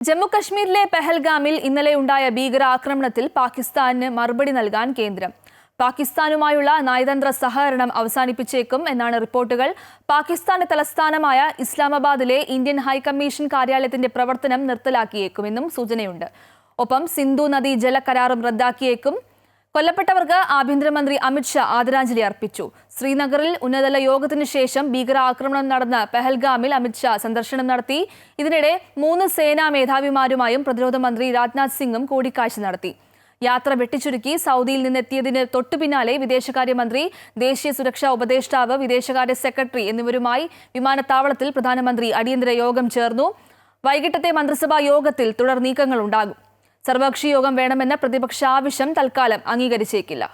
ജമ്മു കശ്മീരിലെ പെഹൽഗാമിൽ ഇന്നലെ ഉണ്ടായ ഭീകരാക്രമണത്തിൽ പാകിസ്ഥാന് മറുപടി നൽകാൻ കേന്ദ്രം. പാകിസ്ഥാനുമായുള്ള നയതന്ത്ര സഹകരണം അവസാനിപ്പിച്ചേക്കും എന്നാണ് റിപ്പോർട്ടുകൾ. പാകിസ്ഥാന്റെ തലസ്ഥാനമായ ഇസ്ലാമാബാദിലെ ഇന്ത്യൻ ഹൈക്കമ്മീഷൻ കാര്യാലയത്തിന്റെ പ്രവർത്തനം നിർത്തലാക്കിയേക്കുമെന്നും സൂചനയുണ്ട്. ഒപ്പം സിന്ധു നദീ ജലകരാറും റദ്ദാക്കിയേക്കും. കൊല്ലപ്പെട്ടവർക്ക് ആഭ്യന്തരമന്ത്രി അമിത്ഷാ ആദരാഞ്ജലി അർപ്പിച്ചു. ശ്രീനഗറിൽ ഉന്നതതല യോഗത്തിനു ശേഷം ഭീകരാക്രമണം നടന്ന പെഹൽഗാമിൽ അമിത്ഷാ സന്ദർശനം നടത്തി. ഇതിനിടെ മൂന്ന് സേനാ മേധാവിമാരുമായും പ്രതിരോധ മന്ത്രി രാജ്നാഥ് സിംഗും കൂടിക്കാഴ്ച നടത്തി. യാത്ര വെട്ടിച്ചുരുക്കി സൗദിയിൽ നിന്നെത്തിയതിന് തൊട്ടുപിന്നാലെ വിദേശകാര്യമന്ത്രി ദേശീയ സുരക്ഷാ ഉപദേഷ്ടാവ് വിദേശകാര്യ സെക്രട്ടറി എന്നിവരുമായി വിമാനത്താവളത്തിൽ പ്രധാനമന്ത്രി അടിയന്തര യോഗം ചേർന്നു. വൈകിട്ടത്തെ മന്ത്രിസഭാ യോഗത്തിൽ തുടർ നീക്കങ്ങൾ ഉണ്ടാകും. സർവകക്ഷി യോഗം വേണമെന്ന പ്രതിപക്ഷ ആവശ്യം തൽക്കാലം അംഗീകരിച്ചേക്കില്ല